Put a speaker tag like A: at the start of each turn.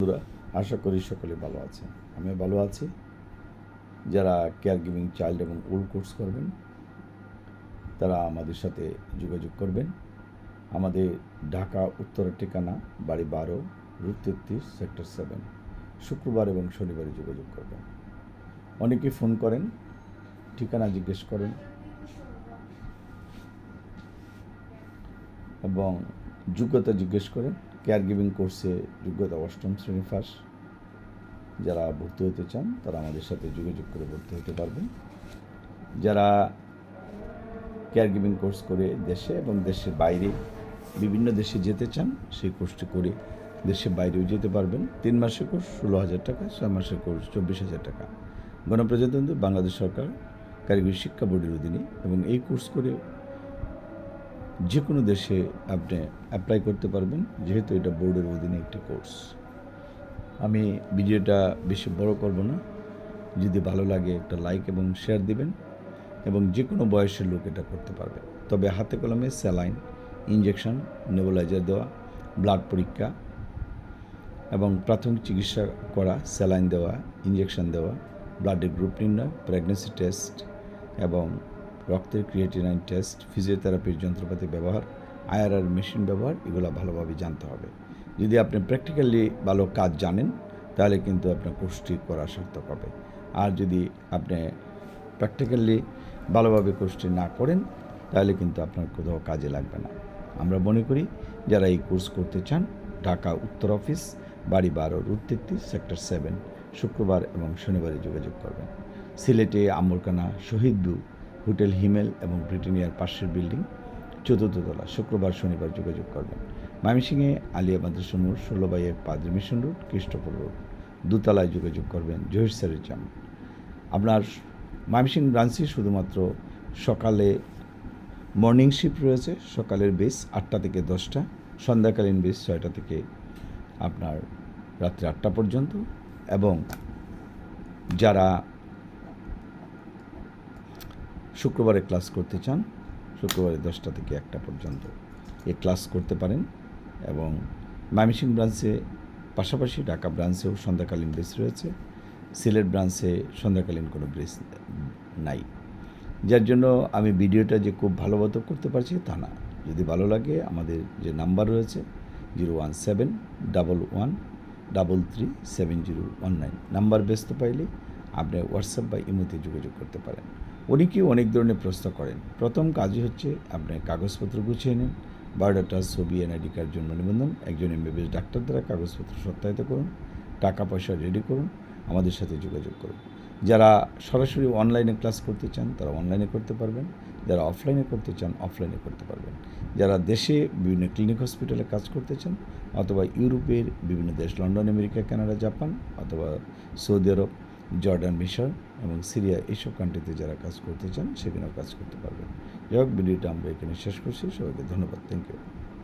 A: বন্ধুরা, আশা করি সকলে ভালো আছে আমি ভালো আছি। যারা কেয়ার গিভিং চাইল্ড এবং ওল্ড কোর্স করবেন, তারা আমাদের সাথে যোগাযোগ করবেন। আমাদের ঢাকা, উত্তরের ঠিকানা, বাড়ি বারো, রুট তেত্রিশ, সেক্টর সেভেন। শুক্রবার এবং শনিবারে যোগাযোগ করবেন। অনেকে ফোন করেন, ঠিকানা জিজ্ঞেস করেন। এবং যোগ্যতা জিজ্ঞেস করেন। কেয়ার গিভিং কোর্সে যোগ্যতা অষ্টম শ্রেণি ফাঁস যারা ভর্তি হতে চান, তারা আমাদের সাথে যোগাযোগ করে ভর্তি হতে পারবেন। যারা কেয়ার গিভিং কোর্স করে দেশে এবং দেশের বাইরে বিভিন্ন দেশে যেতে চান, সেই কোর্সটি করে দেশের বাইরেও যেতে পারবেন। তিন মাসের কোর্স ষোলো হাজার টাকা, ছয় মাসের কোর্স চব্বিশ হাজার টাকা। গণপ্রজাতন্ত্রী বাংলাদেশ সরকার কারিগরি শিক্ষা বোর্ডের অধীনে এবং এই কোর্স করে যে কোনো দেশে আপনি অ্যাপ্লাই করতে পারবেন, যেহেতু এটা বোর্ডের অধীনে একটি কোর্স আমি ভিডিওটা বেশি বড় করব না। যদি ভালো লাগে একটা লাইক এবং শেয়ার দিবেন এবং যে কোনো বয়সের লোক এটা করতে পারবে। তবে হাতে কলমে স্যালাইন ইঞ্জেকশন নেবুলাইজার দেওয়া ব্লাড পরীক্ষা এবং প্রাথমিক চিকিৎসা করা স্যালাইন দেওয়া ইঞ্জেকশন দেওয়া ব্লাডের গ্রুপ নির্ণয় প্রেগনেন্সি টেস্ট এবং রক্তের ক্রিয়েটিনাইন টেস্ট, ফিজিওথেরাপির যন্ত্রপাতি ব্যবহার, আইআরআর মেশিন ব্যবহার, এগুলো ভালোভাবে জানতে হবে। যদি আপনি প্র্যাকটিক্যালি ভালো কাজ জানেন, তাহলে কিন্তু আপনার কোর্সটি করা সার্থক হবে। আর যদি আপনি প্র্যাকটিক্যালি ভালোভাবে কোর্সটি না করেন, তাহলে কিন্তু আপনার কোথাও কাজে লাগবে না। আমরা মনে করি, যারা এই কোর্স করতে চান, ঢাকা উত্তর অফিস, বাড়ি বারো, রুট তেত্রিশ, সেক্টর সেভেন, শুক্রবার এবং শনিবারে যোগাযোগ করবেন। সিলেটে আমরকানা শহীদবু হোটেল হিমেল এবং ব্রিটেনিয়ার পাশের বিল্ডিং চতুর্থ তলা, শুক্রবার শনিবার যোগাযোগ করবেন। ময়মনসিংহে আলিয়া মাদ্রাসা নূর ষোলো বাই এক পাদ্রি মিশন রোড, কৃষ্ণপুর রোড। দুতলায় যোগাযোগ করবেন জহির স্যারের জাম আপনার ময়মনসিংহ ব্রাঞ্চে শুধুমাত্র সকালে মর্নিং শিফট রয়েছে, সকালের বেস আটটা থেকে দশটা, সন্ধ্যাকালীন বেস ছয়টা থেকে আপনার রাত্রি আটটা পর্যন্ত এবং যারা শুক্রবারে ক্লাস করতে চান, শুক্রবারে দশটা থেকে একটা পর্যন্ত এ ক্লাস করতে পারেন এবং মামিসিং ব্রাঞ্চে পাশাপাশি ঢাকা ব্রাঞ্চেও সন্ধ্যাকালীন বেস রয়েছে, সিলেট ব্রাঞ্চে সন্ধ্যাকালীন কোনো ব্রেস নাই। যার জন্য আমি ভিডিওটা যে খুব ভালো ভালোমতো করতে পারছি তা না। যদি ভালো লাগে আমাদের যে নাম্বার রয়েছে zero one seven double one double three seven zero one nine. Number ব্যস্ত পাইলে আপনি হোয়াটসঅ্যাপ বা ইমোতে যোগাযোগ করতে পারেন। অনেকেই অনেক ধরনের প্রশ্ন করেন। প্রথম কাজই হচ্ছে আপনি কাগজপত্র গুছিয়ে নিন। বায়োডাটা ছবি এনআইডি কার্ড জন্ম নিবন্ধন, একজন এমবিবিএস ডাক্তার দ্বারা কাগজপত্র সত্যায়িত করুন, টাকা পয়সা রেডি করুন, আমাদের সাথে যোগাযোগ করুন। যারা সরাসরি অনলাইনে ক্লাস করতে চান, তারা অনলাইনে করতে পারবেন। যারা অফলাইনে করতে চান অফলাইনে করতে পারবেন। যারা দেশে বিভিন্ন ক্লিনিক হসপিটালে কাজ করতে চান, অথবা ইউরোপের বিভিন্ন দেশ, লন্ডন, আমেরিকা, কানাডা, জাপান, অথবা সৌদি আরব জর্ডান মিশর এবং সিরিয়া এইসব কান্ট্রিতে যারা কাজ করতে চান, সেখানেও কাজ করতে পারবেন। যাই হোক, ভিডিওটা আমরা এখানে শেষ করছি। সবাইকে ধন্যবাদ। Thank you